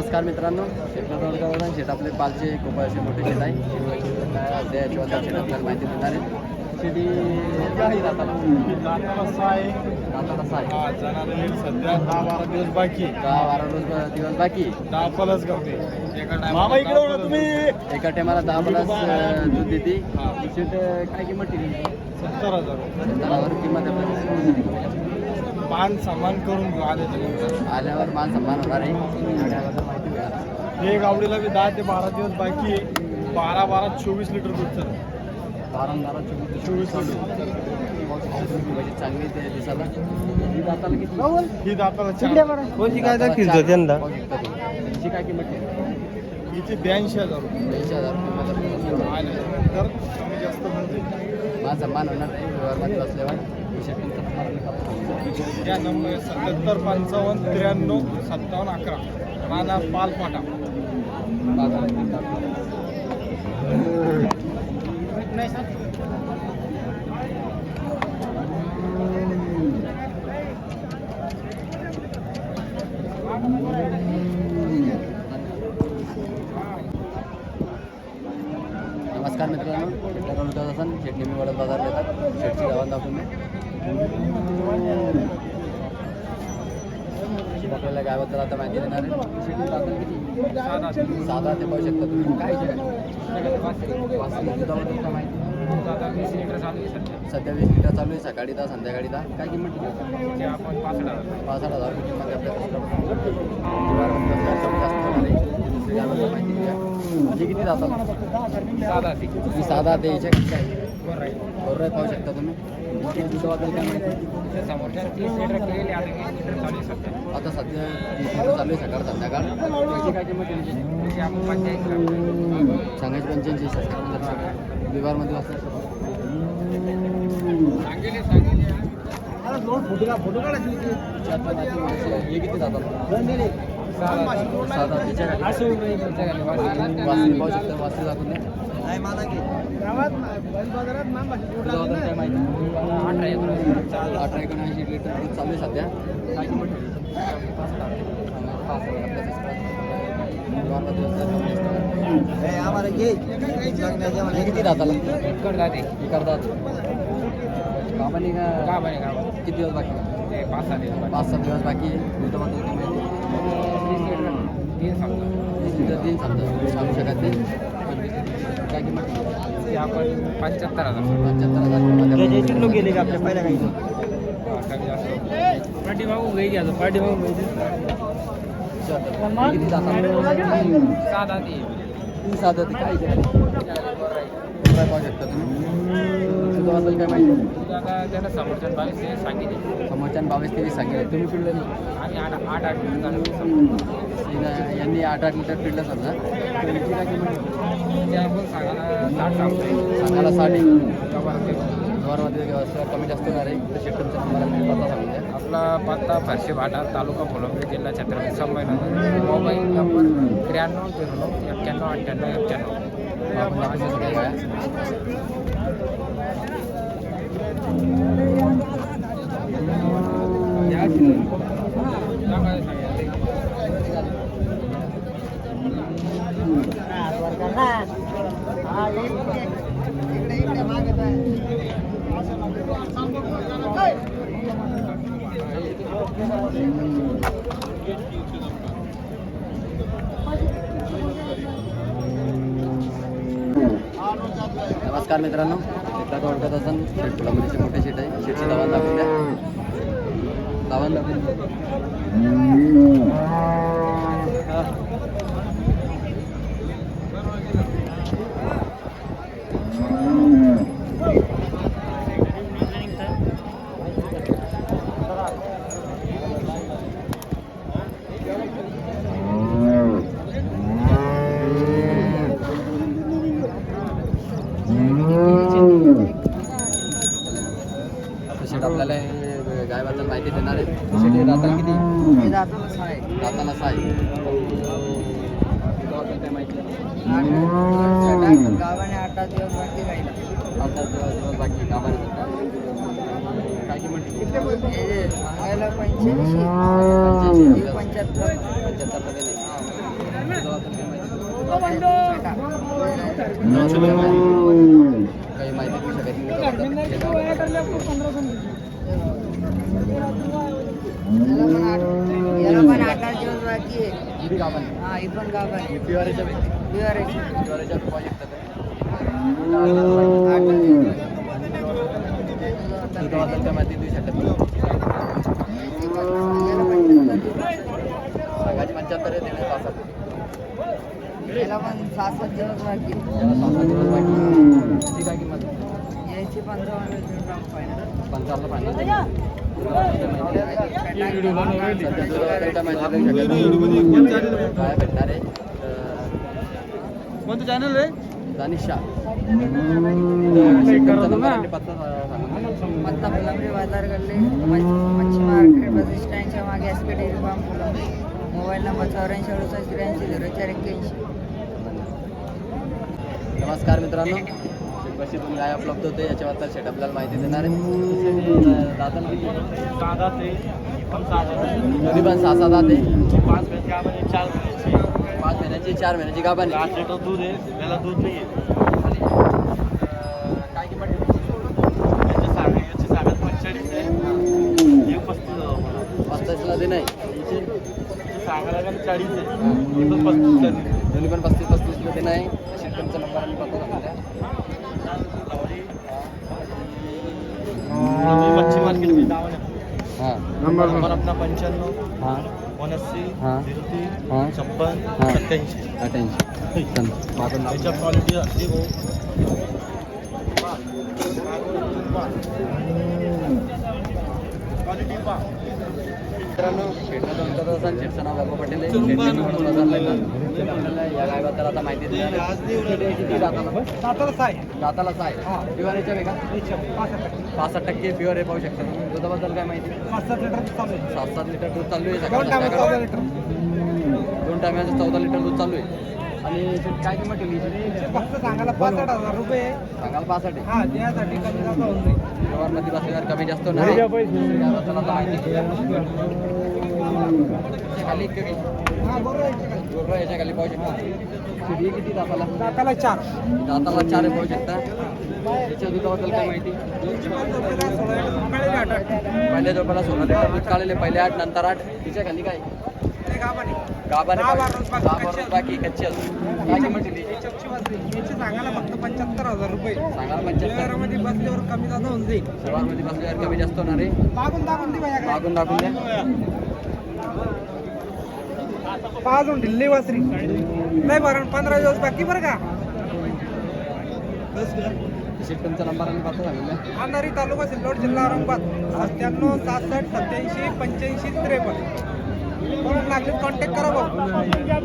नमस्कार मित्रांनो. शेतकऱ्यांवर शेत आपले पालचे खूप असे मोठे शेत आहे. शेत आपल्याला माहिती देणार आहे शेती काही दाताला? दाताला सहा आहे. दाताला सहा हा सध्या. दहा बारा दिवस बाकी. दहा बारा रोज दिवस बाकी. दहा पलस करते मामा इकडे वळा तुम्ही. एका टायमाला दहा प्लस दूध देते. शेत काय किंमत सत्तर हजार. सत्तर हजार किंमत आपल्याला मान सन्मान करून घेऊ आले तर आल्यावर मान सन्मान होणार आहे. हे गावडीला बी दहा ते बारा दिवस बाकी आहे. बारा बारा चोवीस लिटर दूध बारा चोवीस चोवीस लिटर. म्हणजे चांगली ते दिसायला ही दाताला किती? ही दाताला चार. कोणती काय दाखवतो त्यांना हिची काय किंमत ठेवली हिची ब्याऐंशी हजार. रुपये. कमी जास्त माझा मान होणार नाही. व्यवहारमध्ये असल्यावर. या नंबर सत्याहत्तर पंचावन्न त्र्याण्णव सत्तावन्न अकरा. राणा पालपाटा. नमस्कार मित्रांनो मित्रांनो शेट नेहमी वडद बाजार देतात शेटची गावात दाखवून. आपल्याला गावाबद्दल आता माहिती देणार साधा ते पाहू शकता तुम्ही. काय दुधाबद्दल काय माहिती सध्या वीस लिटर चालू आहे. सकाळी दहा संध्याकाळी दहा काय किंमत ठेवली पाच आठ हजार किंमत आहे आपल्या माहिती म्हणजे किती जातात ही साधा ते याच्या बरोबर पाहू शकता तुम्ही किती दुधाबद्दल काय माहिती आता सध्या चालू आहे सकाळ संध्याकाळ सांगायची पंच्याऐंशी विभारमध्ये असतात हे किती जातात साधा तिच्या पाहू शकता वासरी दाखवून काय माहिती अठरा एकोणऐंशी लिटर चालू आहे सध्या काय किंमत ठेवली? पाच हजार कामाने का किती दिवस बाकी पाच सात दिवस बाकी आहे दुधाबद्दल काय माहिती वीस लिटर तीन समजा सांगू शकत नाही पंचवीस लिटर. काय किंमत ठेवली? पंच्याहत्तर हजार। पंच्याहत्तर हजार। किंमत आहे. गेले का आपल्या पहिल्या काही पाठी मागून गई घ्या पाठी मागून हे। किती दाताला साधा ते तीन साधं ते काय आहे? काय पाहू शकता तुम्ही दुधाबद्दल काय माहिती? आता त्याला समोरच्या बावीस ते सांगितले. समोरच्या बावीस तेवीस सांगितलं. तुम्ही पिळलं नाही? आणि आठ आठ आठ मिनिट हिनं- यांनी आठ आठ लिटर पिळलं समजा. तर हिची काय किंमत आहे? ते आपण सांगायला साठ सांगतोय सांगायला साठ व्यवहारात व्यवहारमध्ये व्यवस्था कमी जास्त होणार आहे. तर मी पत्ता सांगून द्या. आपला पत्ता फारशे भाटा तालुका फुलंब्री जिल्हा छत्रपती संभाजीनगर. मोबाईल नंबर त्र्याण्णव झिरो नऊ एक्क्याण्णव अठ्ठ्याण्णव एक्क्याण्णव. आपण दाखवू शकतो काय नमस्कार मित्रांनो. एकदा ओळखत असाल शेट फुलामध्ये मोठे शेट आहे शेटची दावण दाखवून द्या. दावण. दाखवून शेट आपल्याला हे गायबद्दल माहिती देणार आहे शेट हे दाताला किती? दाताला सहा आहे दुधाबद्दल काय माहिती? गावाने आठ दहा दिवस बाकी राहिला. आठ दहा दिवस बाकी कामाने काय हे सांगायला पंच्याऐंशी. पंच्याहत्तर पंच्याहत्तर. काही माहिती देऊ शकत याला पण आठ- याला पण आठ आठ दिवस बाकी आहे ही गाभण हा ही पण गाव आहे पिवारीच्या बिहाराची पिवारीच्या प्रोजेक्ट आठ दिवस दुधाबद्दल काय माहिती देऊ शकत याला पण सांगायची पंच्याहत्तर आहे देणे पासष्ट याला पण सहा सात दिवस बाकी आहे. सहा सात दिवस बाकी त्याची काय किंमत पंचावन्न ग्राम फायनल कोणतं चॅनल आहे? दानिश शाह. पत्ता फुलंब्री बाजार गल्ली मच्छी मार्केट बस स्टँडच्या मागे S P dairy farm Phulambri. Mobile number चौऱ्याऐंशी अडुसष्ट त्र्याऐंशी झिरो चार एक्क्याऐंशी. नमस्कार मित्रांनो. कशी काय उपलब्ध होते याच्याबद्दल शेट आपल्याला माहिती देणार आहे. दादा साधा ते पण पण सहा दाते? पाच गावाने चार महिन्याची. पाच महिन्याची चार महिन्याची आहे. आठ लिटर दूध आहे त्याला दूध नाही काय किंमत याची सागर याची सागर पंचेचाळीस आहे. एक पस्तीस. पस्तीसला नाही सांगायला गेलं चाळीस आहे. पण पस्तीस दोन्ही पण पस्तीस पस्तीसला नाही शेतकऱ्यांचा नंबर सांगितला मी मच्छी मार्केट में हां. नंबर अपना पंच्याण्णव हां. उनअस्सी हां. झिरो तीन. छप्पन पाठवून टाक. त्याच्या क्वालिटी असली भाऊ क्वालिटी पहा मित्रांनो नाव बाबा पटेल या गायबद्दल आता माहिती देणार आहे. हे दातालाच आहे. पिवऱ्याच्या वेगा? पासष्ट टक्के. प्युअर आहे पाहू शकता तुम्ही. दुधाबद्दल काय माहिती? पाच सात लिटर सात सात लिटर दूध चालू आहे. दोन टायमाचं चौदा लिटर दूध चालू आहे. आणि काय किंमत ठेवली? फक्त सांगायला पासष्ट हजार रुपये. सांगाल पासष्ट आहे. हा त्यासाठी कमी जास्त होऊन जाईल. व्यवहारमध्ये बसल्यावर कमी जास्त होणार आहे. त्याबद्दल आता माहिती याच्या खाली एक काही हा बरोबर आहे. गोबरा याच्या खाली पाहू शकता. हे किती दाताला? दाताला चार. दाताला चार पाहू शकता. त्याच्या दुधाबद्दल काय माहिती? पहिल्या सोळा लिटर दूध काढलेले पहिले आठ नंतर आठ. तिच्या खाली काय? गाभा दहा बारा रोज बाकी कच्चे अजून. बाकी कच्चे अजून काय किंमत दिली? याची सांगायला फक्त पंच्याहत्तर हजार रुपये. पंच्याहत्तर. बसल्यावर कमी जादा होऊन जाईल. मध्ये बसल्यावर कमी जास्त होणार आहे? दाबून दाबून दे मागून दाखवून द्या पाच होऊन ढिल्ली वासरी. नाही बरं पंधरा दिवस बाकी बरं का? शेट तुमचा नंबर आणि पत्ता सांगितलं अंधारी तालुका सिल्लोड जिल्हा औरंगाबाद. सत्त्याण्णव सहासष्ट सत्याऐंशी पंच्याऐंशी त्रेपन्न. कोण लागले कॉन्टॅक्ट करा भाऊ